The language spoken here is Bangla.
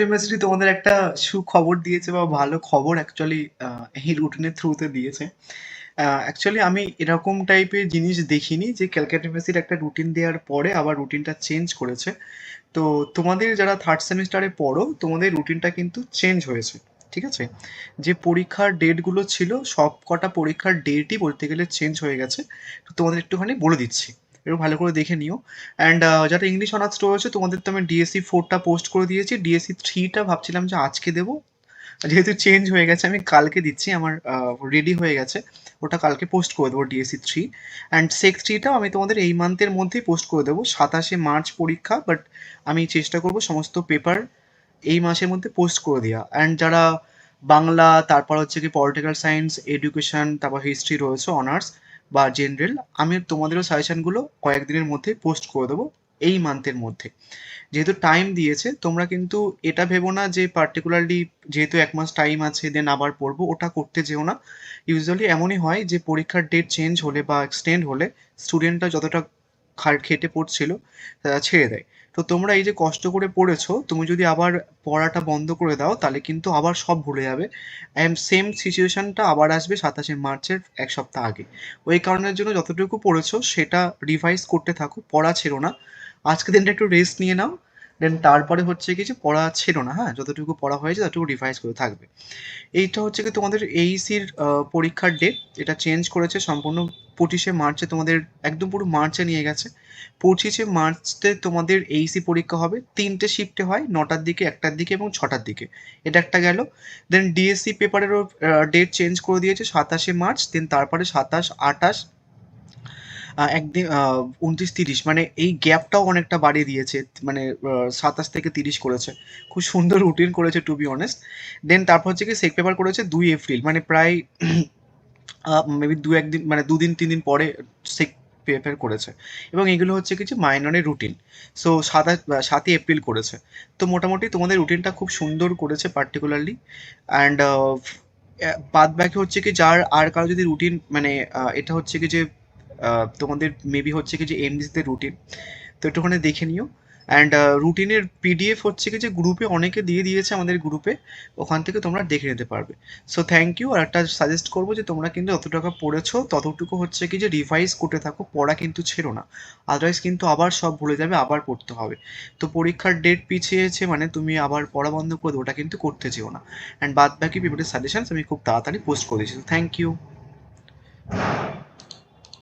ইউনিভার্সিটি তোমাদের একটা সুখবর দিয়েছে বা ভালো খবর অ্যাকচুয়ালি এই রুটিনের থ্রুতে দিয়েছে। অ্যাকচুয়ালি আমি এরকম টাইপের জিনিস দেখিনি যে ক্যালকাটা ইউনিভার্সিটি একটা রুটিন দেওয়ার পরে আবার রুটিনটা চেঞ্জ করেছে। তো তোমাদের যারা থার্ড সেমিস্টারে পড়ো, তোমাদের রুটিনটা কিন্তু চেঞ্জ হয়েছে, ঠিক আছে? যে পরীক্ষার ডেটগুলো ছিল সব কটা পরীক্ষার ডেটই বলতে গেলে চেঞ্জ হয়ে গেছে। তো তোমাদের একটুখানি বলে দিচ্ছি। একটু ভালো করে দেখে নিও। অ্যান্ড যারা ইংলিশ অনার্স রয়েছে তোমাদের তো আমি ডিএসসি ফোরটা পোস্ট করে দিয়েছি। ডিএসসি থ্রিটা ভাবছিলাম যে আজকে দেবো। যেহেতু চেঞ্জ হয়ে গেছে, আমি কালকে দিচ্ছি, আমার রেডি হয়ে গেছে। ওটা কালকে পোস্ট করে দেবো ডিএসসি থ্রি অ্যান্ড সেক্স থ্রিটাও আমি তোমাদের এই মান্থের মধ্যেই পোস্ট করে দেবো। সাতাশে মার্চ পরীক্ষা বাট আমি চেষ্টা করব সমস্ত পেপার এই মাসের মধ্যে পোস্ট করে দেওয়া। অ্যান্ড যারা বাংলা, তারপর হচ্ছে কি পলিটিক্যাল সায়েন্স এডুকেশন তারপর হিস্ট্রি রয়েছে অনার্স বা জেনারেল আমি তোমাদেরও সাজেশানগুলো কয়েকদিনের মধ্যে পোস্ট করে দেবো এই মান্থের মধ্যে। যেহেতু টাইম দিয়েছে, তোমরা কিন্তু এটা ভেবো না যে পার্টিকুলারলি যেহেতু এক মাস টাইম আছে দেন আবার পড়ব, ওটা করতে যেও না। ইউজুয়ালি এমনই হয় যে পরীক্ষার ডেট চেঞ্জ হলে বা এক্সটেন্ড হলে স্টুডেন্টরা যতটা খার খেটে পড়ছিল ছেড়ে দেয়। তো তোমরা এই যে কষ্ট করে পড়েছো, তুমি যদি আবার পড়াটা বন্ধ করে দাও, তাহলে কিন্তু আবার সব ভুলে যাবে। অ্যান্ড সেম সিচুয়েশনটা আবার আসবে সাতাশে মার্চের এক সপ্তাহ আগে। ওই কারণের জন্য যতটুকু পড়েছো, সেটা রিভাইজ করতে থাকো, পড়া ছেড়ো না। আজকে দিনটা একটু রেস্ট নিয়ে নাও। দেন তারপরে হচ্ছে কি যে পড়া ছিল না হ্যাঁ? যতটুকু পড়া হয়েছে, ততটুকু রিভাইজ করে থাকবে। এইটা হচ্ছে কি তোমাদের এইসির পরীক্ষার ডেট এটা চেঞ্জ করেছে সম্পূর্ণ পঁচিশে মার্চে তোমাদের একদম পুরো মার্চে নিয়ে গেছে। পঁচিশে মার্চে তোমাদের এইসি পরীক্ষা হবে। তিনটে শিফটে হয়, নটার দিকে, একটার দিকে এবং ছটার দিকে। এটা একটা গেল। দেন ডিএসসি পেপারেরও ডেট চেঞ্জ করে দিয়েছে সাতাশে মার্চ দেন তারপরে সাতাশ আটাশ একদিন উনত্রিশ, তিরিশ। মানে এই গ্যাপটাও অনেকটা বাড়িয়ে দিয়েছে। মানে সাতাশ থেকে তিরিশ করেছে। খুব সুন্দর রুটিন করেছে টু বি অনেস্ট দেন তারপর হচ্ছে কি সেক পেপার করেছে দুই এপ্রিল। মানে প্রায় মেবি দু একদিন মানে দুদিন তিন দিন পরে সেক পেপার করেছে। এবং এগুলো হচ্ছে কিছু মাইনরের রুটিন সো সাতাশ সাতই এপ্রিল করেছে। তো মোটামুটি তোমাদের রুটিনটা খুব সুন্দর করেছে পার্টিকুলারলি অ্যান্ড বাদ বাকি হচ্ছে কি যার, আর কারও যদি রুটিন মানে এটা হচ্ছে কি যে তোমাদের মেবি হচ্ছে কি যে এমডিসিতে রুটিন তো একটুখানি দেখে নিও। অ্যান্ড রুটিনের পিডিএফ হচ্ছে কি যে গ্রুপে অনেকে দিয়ে দিয়েছে আমাদের গ্রুপে ওখান থেকে তোমরা দেখে নিতে পারবে। সো থ্যাংক ইউ আর একটা সাজেস্ট করব যে তোমরা কিন্তু যত টাকা পড়েছো, ততটুকু হচ্ছে কি যে রিভাইজ করতে থাকো, পড়া কিন্তু ছেড়ো না। আদারওয়াইজ কিন্তু আবার সব ভুলে যাবে, আবার পড়তে হবে। তো পরীক্ষার ডেট পিছিয়েছে মানে তুমি আবার পড়া বন্ধ করে, ওটা কিন্তু করতে চেও না। অ্যান্ড বাদ বাকি পেপারের সাজেশনস আমি খুব তাড়াতাড়ি পোস্ট করে দিচ্ছি। Thank you